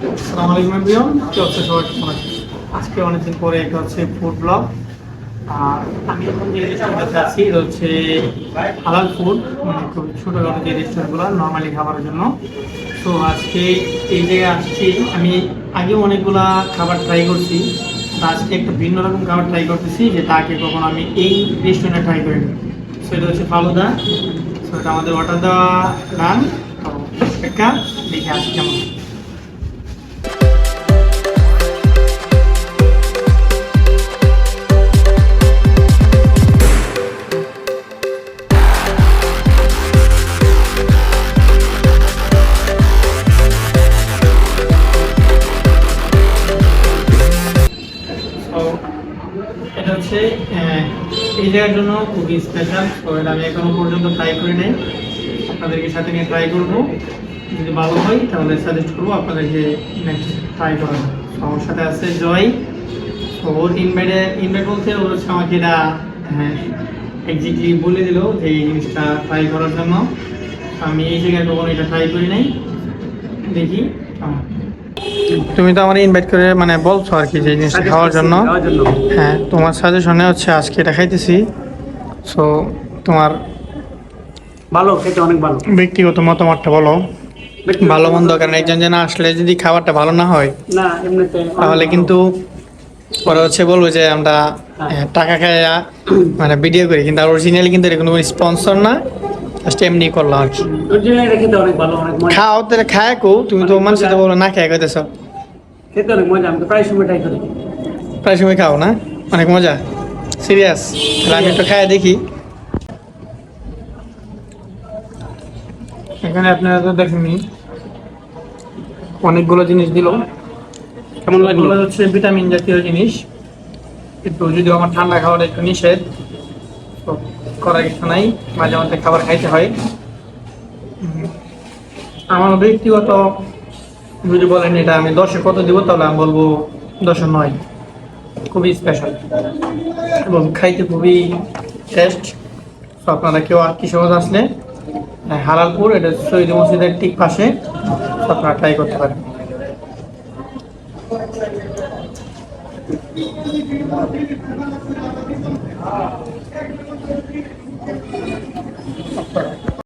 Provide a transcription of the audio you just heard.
আসসালামু আলাইকুম, এভরিওয়ান। কি হচ্ছে সবাই কেমন? আজকে অনেকদিন পরে এটা হচ্ছে ফুড ব্লগ আর আমি এখন যে রেস্টুরেন্টে আছি, এটা হচ্ছে হালাল ফুড মানে খুব ছোটোখাটো যে রেস্টুরেন্টগুলো নর্মালি খাবারের জন্য। তো আজকে এই জায়গায় আসছি। আমি আগেও অনেকগুলা খাবার ট্রাই করছি আজকে একটা ভিন্ন রকম খাবার ট্রাই করতেছি, যেটা আগে কখনো আমি এই রেস্টুরেন্টে ট্রাই করিনি। সেটা হচ্ছে ফালুদা। সো এটা আমাদের অর্ডার দেওয়া নাম তো একটা দেখে আসি কেমন। হচ্ছে এই জায়গার জন্য খুবই স্পেশাল তো এটা আমি এখনও পর্যন্ত ট্রাই করি নাই। আপনাদেরকে সাথে নিয়ে ট্রাই করব। যদি ভালো হয়, তাহলে সাজেস্ট করব আপনাদেরকে নেক্সট ট্রাই করার। আমার সাথে আছে জয়। ওর ইনভাইটে ইনভাইট বলতে ওর হচ্ছে আমাকে এটা হ্যাঁ এক্স্যাক্টলি বলে দিল যে এই জিনিসটা ট্রাই করার জন্য। আমি এই জায়গায় কখনো এটা ট্রাই করি নাই। দেখি। তুমি তো আমার ইনভাইট করে মানে বলছো আর কি যে জিনিসটা খাওয়ার জন্য। হ্যাঁ তোমার সাজেশনে হচ্ছে আজকে এটা খাইতেছি। সো তোমার ভালো খেতে অনেক ভালো। ব্যক্তিগত মতামতটা বলো। ভালো মন্দ কারণ একজন যেন আসলে যদি খাবারটা ভালো না হয় না এমনিতে তাহলে কিন্তু পরে হচ্ছে বলব যে আমরা টাকা খাইয়া মানে ভিডিও করি কিন্তু অরিজিনালি কিন্তু এটা কোনো স্পন্সর না। জাস্ট এমনি করলাম আর কি। খাও তাহলে খায় কো তুমি তো মানুষের বলো না খেয়ে খাইতেছ খেতে অনেক মজা আমি প্রায় সময় ট্রাই করি প্রায় সময় খাও না? অনেক মজা? সিরিয়াস তাহলে আমি একটু খায় দেখি। এখানে আপনারা তো দেখেননি। অনেকগুলো জিনিস দিল। কেমন লাগল? হচ্ছে ভিটামিন জাতীয় জিনিস। কিন্তু যদি আমার ঠান্ডা খাওয়ার একটু নিষেধ করার কিছু নাই। মাঝে মাঝে খাবার খাইতে হয়। আমার ব্যক্তিগত যদি বলেন এটা আমি দশে কত দিব তাহলে আমি বলব দশে নয়। খুবই স্পেশাল এবং খাইতে খুবই টেস্ট তো আপনারা কেউ আর কিশোর আসলে আহ, হালালপুর এটা শহীদ মসজিদের ঠিক পাশে। আপনারা ট্রাই করতে পারেন।